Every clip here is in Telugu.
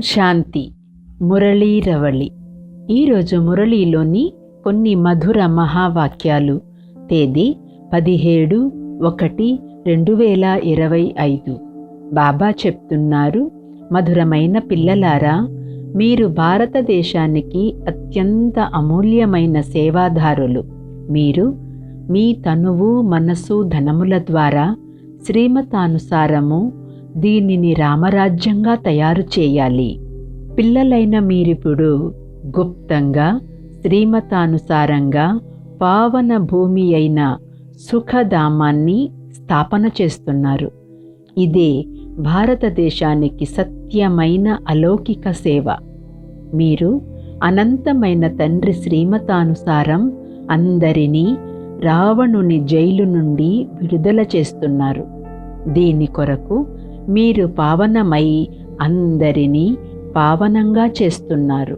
శాంతి మురళీరవళి ఈరోజు మురళీలోని కొన్ని మధుర మహావాక్యాలు. తేదీ పదిహేడు ఒకటి రెండు వేల ఇరవై ఐదు. బాబా చెప్తున్నారు మధురమైన పిల్లలారా మీరు భారతదేశానికి అత్యంత అమూల్యమైన సేవాదారులు. మీరు మీ తనువు మనసు ధనముల ద్వారా శ్రీమతానుసారము దీనిని రామరాజ్యంగా తయారు చేయాలి. పిల్లలైన మీరిప్పుడు గుప్తంగా శ్రీమతానుసారంగా పావన భూమి అయిన సుఖధామాన్ని స్థాపన చేస్తున్నారు. ఇదే భారతదేశానికి సత్యమైన అలౌకిక సేవ. మీరు అనంతమైన తండ్రి శ్రీమతానుసారం అందరినీ రావణుని జైలు నుండి విడుదల చేస్తున్నారు. దీని కొరకు మీరు పావనమై అందరినీ పావనంగా చేస్తున్నారు.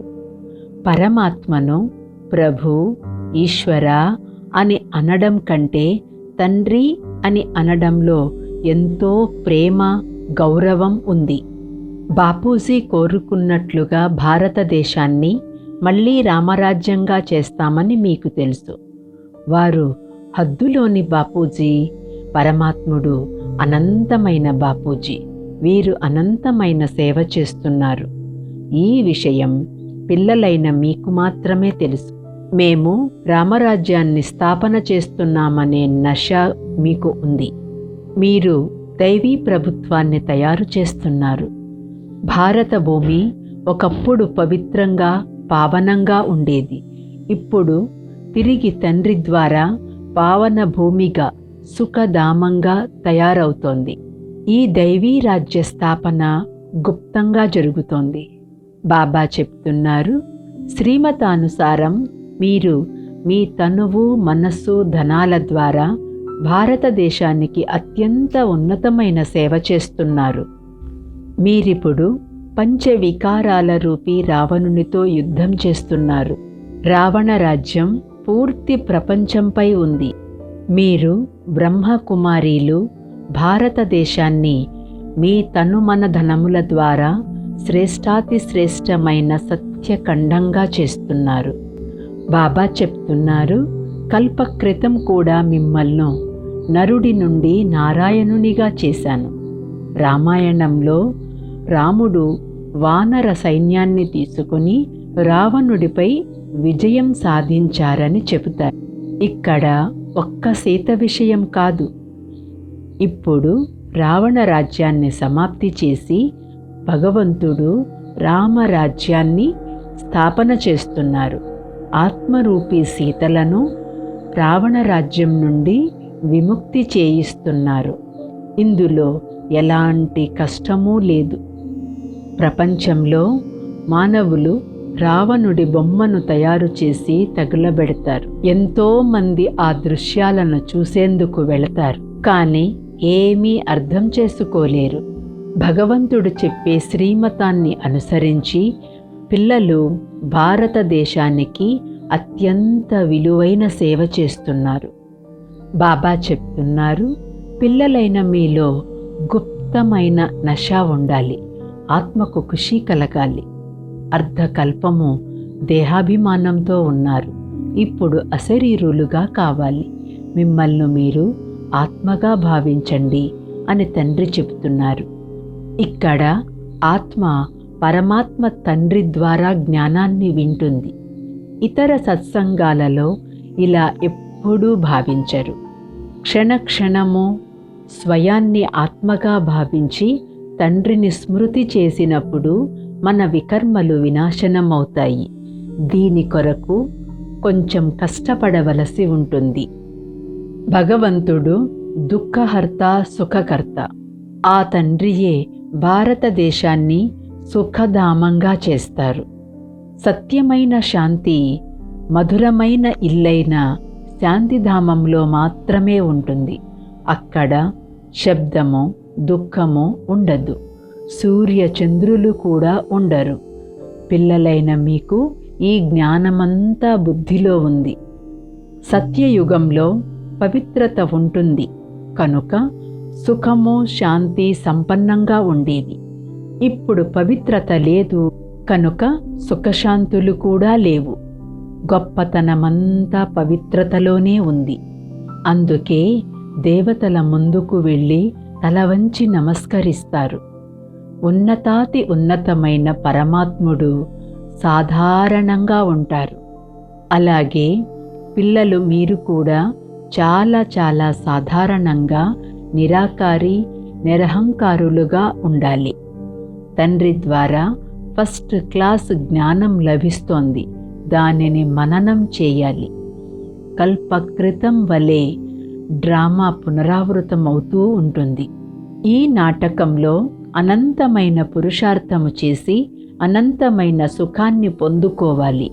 పరమాత్మను ప్రభు ఈశ్వర అని అనడం కంటే తండ్రి అని అనడంలో ఎంతో ప్రేమ గౌరవం ఉంది. బాపూజీ కోరుకున్నట్లుగా భారతదేశాన్ని మళ్ళీ రామరాజ్యంగా చేస్తామని మీకు తెలుసు. వారు హద్దులోని బాపూజీ పరమాత్ముడు అనంతమైన బాపూజీ. వీరు అనంతమైన సేవ చేస్తున్నారు. ఈ విషయం పిల్లలైన మీకు మాత్రమే తెలుసు. మేము రామరాజ్యాన్ని స్థాపన చేస్తున్నామనే నష మీకు ఉంది. మీరు దైవీ ప్రభుత్వాన్ని తయారు చేస్తున్నారు. భారత భూమి ఒకప్పుడు పవిత్రంగా పావనంగా ఉండేది. ఇప్పుడు తిరిగి తండ్రి ద్వారా పావన భూమిగా సుఖధామంగా తయారవుతోంది. ఈ దైవీ రాజ్య స్థాపన గుప్తంగా జరుగుతోంది. బాబా చెప్తున్నారు శ్రీమతానుసారం మీరు మీ తనువు మనస్సు ధనాల ద్వారా భారతదేశానికి అత్యంత ఉన్నతమైన సేవ చేస్తున్నారు. మీరిప్పుడు పంచవికారాల రూపీ రావణునితో యుద్ధం చేస్తున్నారు. రావణ రాజ్యం పూర్తి ప్రపంచంపై ఉంది. మీరు బ్రహ్మకుమారీలు భారతదేశాన్ని మీ తనుమనధనముల ద్వారా శ్రేష్టాతి శ్రేష్టమైన సత్యఖండంగా చేస్తున్నారు. బాబా చెప్తున్నారు కల్పక్రితం కూడా మిమ్మల్ని నరుడి నుండి నారాయణునిగా చేశాను. రామాయణంలో రాముడు వానర సైన్యాన్ని తీసుకుని రావణుడిపై విజయం సాధించారని చెబుతారు. ఇక్కడ ఒక్క సీత విషయం కాదు. ఇప్పుడు రావణ రాజ్యాన్ని సమాప్తి చేసి భగవంతుడు రామరాజ్యాన్ని స్థాపన చేస్తున్నారు. ఆత్మరూపీ సీతలను రావణ రాజ్యం నుండి విముక్తి చేయిస్తున్నారు. ఇందులో ఎలాంటి కష్టమూ లేదు. ప్రపంచంలో మానవులు రావణుడి బొమ్మను తయారు చేసి తగులబెడతారు. ఎంతో మంది ఆ దృశ్యాలను చూసేందుకు వెళతారు. కానీ ఏమీ అర్థం చేసుకోలేరు. భగవంతుడు చెప్పే శ్రీమతాన్ని అనుసరించి పిల్లలు భారతదేశానికి అత్యంత విలువైన సేవ చేస్తున్నారు. బాబా చెప్తున్నారు పిల్లలైన మీలో గుప్తమైన నష ఉండాలి. ఆత్మకు ఖుషి కలగాలి. అర్ధకల్పము దేహాభిమానంతో ఉన్నారు. ఇప్పుడు అశరీరులుగా కావాలి. మిమ్మల్ని మీరు ఆత్మగా భావించండి అని తండ్రి చెబుతున్నారు. ఇక్కడ ఆత్మ పరమాత్మ తండ్రి ద్వారా జ్ఞానాన్ని వింటుంది. ఇతర సత్సంగాలలో ఇలా ఎప్పుడూ భావించరు. క్షణక్షణము స్వయాన్ని ఆత్మగా భావించి తండ్రిని స్మృతి చేసినప్పుడు మన వికర్మలు వినాశనమవుతాయి. దీని కొరకు కొంచెం కష్టపడవలసి ఉంటుంది. భగవంతుడు దుఃఖహర్త సుఖకర్త. ఆ తండ్రియే భారతదేశాన్ని సుఖధామంగా చేస్తారు. సత్యమైన శాంతి మధురమైన ఇల్లైన శాంతిధామంలో మాత్రమే ఉంటుంది. అక్కడ శబ్దము దుఃఖము ఉండదు. సూర్య చంద్రులు కూడా ఉండరు. పిల్లలైన మీకు ఈ జ్ఞానమంతా బుద్ధిలో ఉంది. సత్యయుగంలో పవిత్రత ఉంటుంది. కనుక సుఖము శాంతి సంపన్నంగా ఉండేది. ఇప్పుడు పవిత్రత లేదు. కనుక సుఖశాంతులు కూడా లేవు. గొప్పతనమంతా పవిత్రతలోనే ఉంది. అందుకే దేవతల ముందుకు వెళ్ళి తల వంచి నమస్కరిస్తారు. ఉన్నతాతి ఉన్నతమైన పరమాత్ముడు సాధారణంగా ఉంటారు. అలాగే పిల్లలు మీరు కూడా చాలా చాలా సాధారణంగా నిరాకారి నిరహంకారులుగా ఉండాలి. తండ్రి ద్వారా ఫస్ట్ క్లాస్ జ్ఞానం లభిస్తోంది. దానిని మననం చేయాలి. కల్పకృతం వలె డ్రామా పునరావృతమవుతూ ఉంటుంది. ఈ నాటకంలో అనంతమైన పురుషార్థము చేసి అనంతమైన సుఖాన్ని పొందుకోవాలి.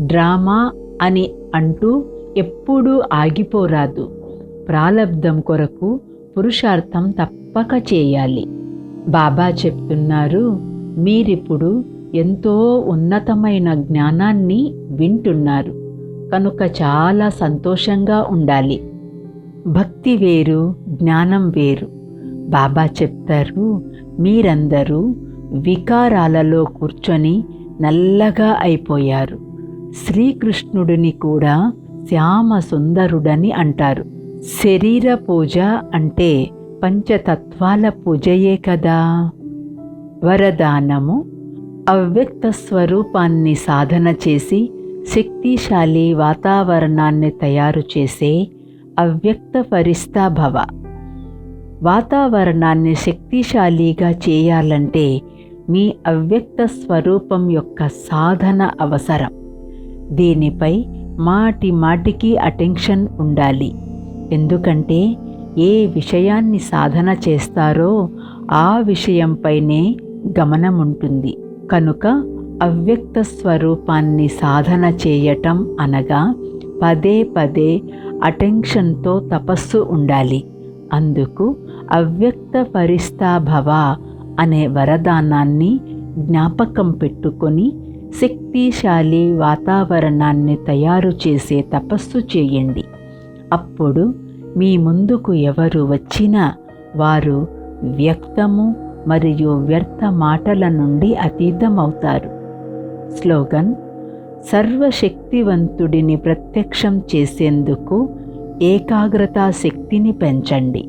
డ్రామా అని అంటూ ఎప్పుడూ ఆగిపోరాదు. ప్రాలబ్ధం కొరకు పురుషార్థం తప్పక చేయాలి. బాబా చెప్తున్నారు మీరిప్పుడు ఎంతో ఉన్నతమైన జ్ఞానాన్ని వింటున్నారు. కనుక చాలా సంతోషంగా ఉండాలి. భక్తి వేరు జ్ఞానం వేరు. బాబా చెప్తారు మీరందరూ వికారాలలో కూర్చొని నల్లగా అయిపోయారు. శ్రీకృష్ణుడిని కూడా శ్యామ సుందరుడని అంటారు. శరీర పూజ అంటే పంచతత్వాల పూజయే కదా. వరదానము అవ్యక్త స్వరూపాన్ని సాధన చేసి శక్తిశాలి వాతావరణాన్ని తయారు చేసే అవ్యక్త ఫరిస్తా భవ. వాతావరణాన్ని శక్తిశాలిగా చేయాలంటే మీ అవ్యక్త స్వరూపం యొక్క సాధన అవసరం. దీనిపై మాటి మాటికి అటెన్షన్ ఉండాలి. ఎందుకంటే ఏ విషయాన్ని సాధన చేస్తారో ఆ విషయంపైనే గమనం ఉంటుంది. కనుక అవ్యక్త స్వరూపాన్ని సాధన చేయటం అనగా పదే పదే అటెన్షన్తో తపస్సు ఉండాలి. అందుకు అవ్యక్త పరిస్థాభవ అనే వరదానాన్ని జ్ఞాపకం పెట్టుకొని శక్తిశాలి వాతావరణాన్ని తయారు చేసే తపస్సు చేయండి. అప్పుడు మీ ముందుకు ఎవరు వచ్చినా వారు వ్యక్తము మరియు వ్యర్థ మాటల నుండి అతీతమవుతారు. స్లోగన్ సర్వశక్తివంతుడిని ప్రత్యక్షం చేసేందుకు ఏకాగ్రతా శక్తిని పెంచండి.